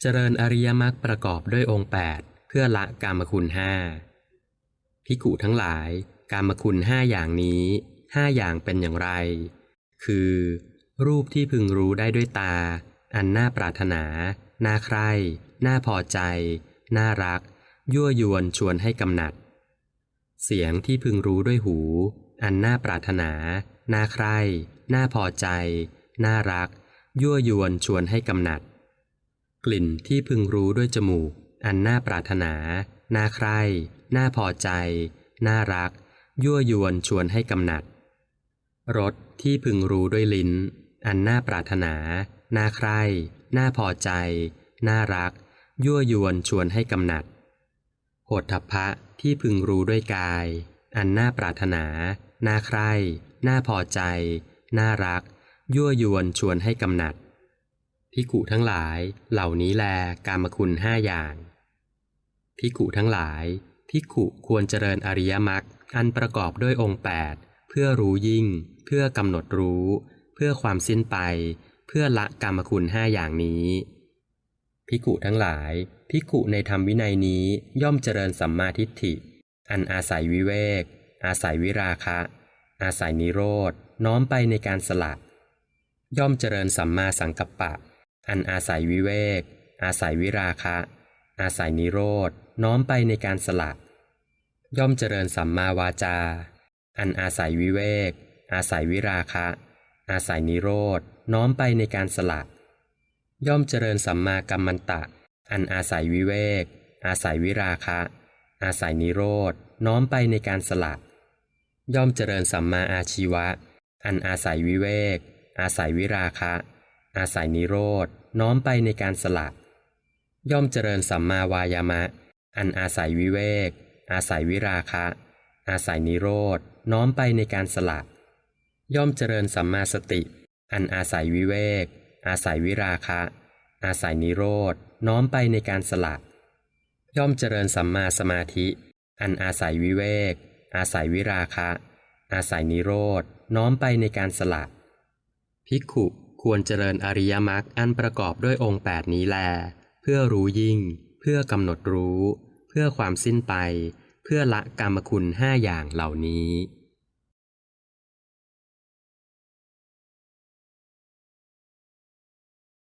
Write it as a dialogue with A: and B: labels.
A: เจริญอริยมรรคประกอบด้วยองค์ 8 เพื่อละกามคุณห้าพิกุทั้งหลายกามคุณห้าอย่างนี้ห้าอย่างเป็นอย่างไร คือ รูปที่พึงรู้ได้ด้วยตา อันน่าปรารถนา น่าใคร่ น่าพอใจ น่ารัก ยั่วยวนชวนให้กำหนัด เสียงที่พึงรู้ด้วยหู อันน่าปรารถนา น่าใคร่ น่าพอใจ น่ารัก ยั่วยวนชวนให้กำหนัด กลิ่นที่พึงรู้ด้วยจมูก อันน่าปรารถนา น่าใคร่ น่าพอใจ น่ารัก ยั่วยวนชวนให้กำหนัด รสที่พึงรู้ด้วยลิ้น อันน่าปรารถนา น่าใคร่ น่าพอใจ น่ารัก ยั่วยวนชวนให้กำหนัดโหฏฐัพพะที่พึงรู้ด้วยกาย อันน่าปรารถนา น่าใคร่ น่าพอใจ น่ารัก ยั่วยวนชวนให้กำหนัด พิกุทั้งหลาย เหล่านี้แลกามคุณห้าอย่าง พิกุทั้งหลายพิกุควรเจริญอริยมรรคอันประกอบด้วยองค์ 8 เพื่อรู้ยิ่ง เพื่อกำหนดรู้ เพื่อความสิ้นไป เพื่อละกามคุณห้าอย่างนี้พิกุทั้งหลายพิกุในธรรมวินัยนี้ย่อมเจริญสัมมาทิฏฐิ อันอาศัยวิเวก อาศัยวิราคะ อาศัยนิโรธน้อมไปในการสละ ย่อมเจริญสัมมาสังกัปปะ อันอาศัยวิเวก อาศัยวิราคะ อาศัยนิโรธน้อมไปในการสละย่อมเจริญสัมมาวาจา อันอาศัยวิเวก อาศัยวิราคะ อาศัยนิโรธน้อมไปในการสละย่อมเจริญสัมมากัมมันตะ อันอาศัยวิเวก อาศัยวิราคะ อาศัยนิโรธน้อมไปในการสละย่อมเจริญสัมมาอาชีวะ อันอาศัยวิเวก อาศัยวิราคะ อาศัยนิโรธน้อมไปในการสละ ย่อมเจริญสัมมาวายามะ อันอาศัยวิเวก อาศัยวิราคะ อาศัยนิโรธน้อมไปในการสละ ย่อมเจริญสัมมาสติ อันอาศัยวิเวก อาศัยวิราคะ อาศัยนิโรธน้อมไปในการสละ ย่อมเจริญสัมมาสมาธิ อันอาศัยวิเวก อาศัยวิราคะ อาศัยนิโรธน้อมไปในการสละ ภิกขุ ควรเจริญอริยมรรคอันประกอบด้วยองค์8นี้แล เพื่อรู้ยิ่ง เพื่อกำหนดรู้ เพื่อความสิ้นไป เพื่อละกรรมคุณห้าอย่างเหล่านี้